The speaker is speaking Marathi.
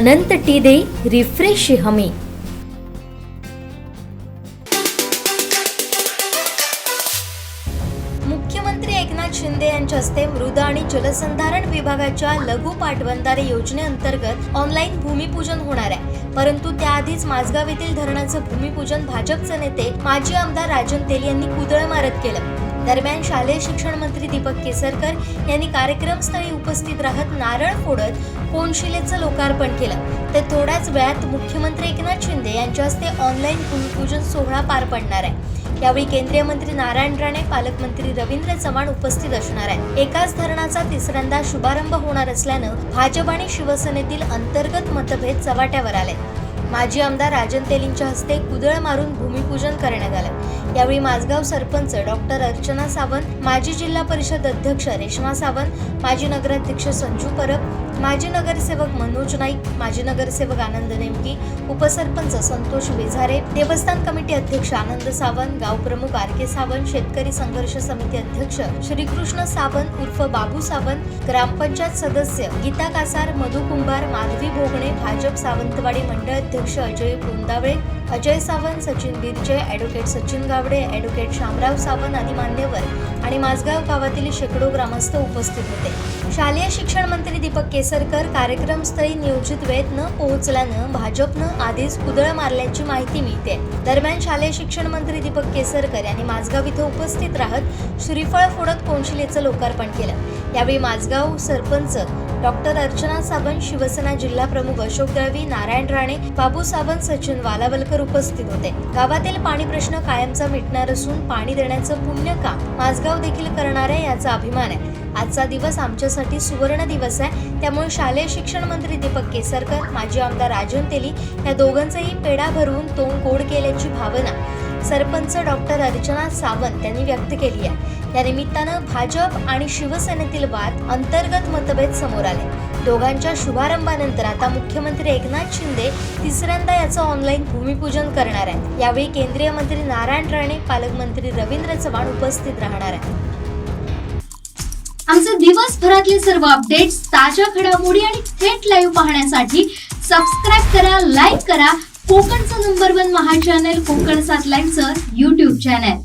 अनंत टी दे रिफ्रेश हमी. मुख्यमंत्री एकनाथ शिंदे यांच्या हस्ते मृदा आणि जलसंधारण विभागाच्या लघु पाटबंधारे योजनेअंतर्गत ऑनलाईन भूमिपूजन होणार आहे. परंतु त्याआधीच माझगाव येथील धरणाचं भूमिपूजन भाजपचे नेते माजी आमदार राजन तेली यांनी कुदळ मारत केलं. दरम्यान शालेय शिक्षण मंत्री दीपक केसरकर यांनी कार्यक्रमस्थळी उपस्थित राहत नारळ फोडत कोनशिलेचं लोकार्पण केलं. तर थोड्याच वेळात मुख्यमंत्री एकनाथ शिंदे यांच्या हस्ते ऑनलाईन भूमिपूजन सोहळा पार पडणार आहे. यावेळी केंद्रीय मंत्री नारायण राणे पालकमंत्री रवींद्र चव्हाण उपस्थित असणार आहे एकाच धरणाचा तिसऱ्यांदा शुभारंभ होणार असल्यानं भाजप आणि शिवसेनेतील अंतर्गत मतभेद चव्हाट्यावर आले. माजी आमदार राजन तेलींच्या हस्ते कुदळ मारून भूमिपूजन करण्यात आलं. यावेळी माझगाव सरपंच डॉक्टर अर्चना सावंत माजी जिल्हा परिषद अध्यक्ष रेश्मा सावंत माजी नगराध्यक्ष संजू परब माजी नगरसेवक मनोज नाईक माजी नगरसेवक आनंद नेमकी उपसरपंच संतोष बेझारे देवस्थान कमिटी अध्यक्ष आनंद सावंत गावप्रमुख आर के सावंत शेतकरी संघर्ष समिती अध्यक्ष श्रीकृष्ण सावंत उर्फ बाबू सावंत ग्रामपंचायत सदस्य गीता कासार मधु कुंभार माधवी भोगणे भाजप सावंतवाडी मंडळ अध्यक्ष अजय गोंदावळे अजय सावंत सचिन बिरजे ॲडव्होकेट सचिन गावडे ॲडव्होकेट शामराव सावंत आदी मान्यवर आणि माझगाव गावातील शेकडो ग्रामस्थ उपस्थित होते. शालेय शिक्षण मंत्री दीपक केसरकर कार्यक्रमस्थळी नियोजित वेळेत न पोहोचल्यानं भाजपनं आधीच कुदळ मारल्याची माहिती मिळते. दरम्यान शालेय शिक्षण मंत्री दीपक केसरकर यांनी माझगाव इथं उपस्थित राहत श्रीफळ फोडत कोनशिलेचं लोकार्पण केलं. यावेळी माझगाव सरपंच डॉक्टर अर्चना सावंत शिवसेना जिल्हा प्रमुख अशोक दळवी नारायण राणे बाबू सावंत सचिन वालावलकर उपस्थित होते. गावातील पाणी प्रश्न कायमचा मिटणार असून पाणी देण्याचं पुण्य काम माझगाव देखील करणार आहे याचा अभिमान आहे. आजचा दिवस आमच्यासाठी सुवर्ण दिवस आहे. त्यामुळे शालेय शिक्षण मंत्री दीपक केसरकर माजी आमदार राजन तेली या दोघांचाही पेढा भरवून तोंड गोड केल्याची भावना सरपंच डॉक्टर अर्चना सावंत यांनी व्यक्त केली आहे. या निमित्तानं भाजप आणि शिवसेनेतील वाद अंतर्गत मतभेद समोर आले. दोघांच्या शुभारंभानंतर आता मुख्यमंत्री एकनाथ शिंदे तिसऱ्यांदा याचं ऑनलाईन भूमिपूजन करणार आहेत. यावेळी केंद्रीय मंत्री नारायण राणे पालकमंत्री रवींद्र चव्हाण उपस्थित राहणार आहेत. आमचे दिवसभरातले सर्व अपडेट्स ताज्या घडामोडी आणि थेट लाईव्ह पाहण्यासाठी सबस्क्राईब करा लाईक करा. कोकणचं number one Maha channel Konkan सात लाईनचं युट्यूब चॅनल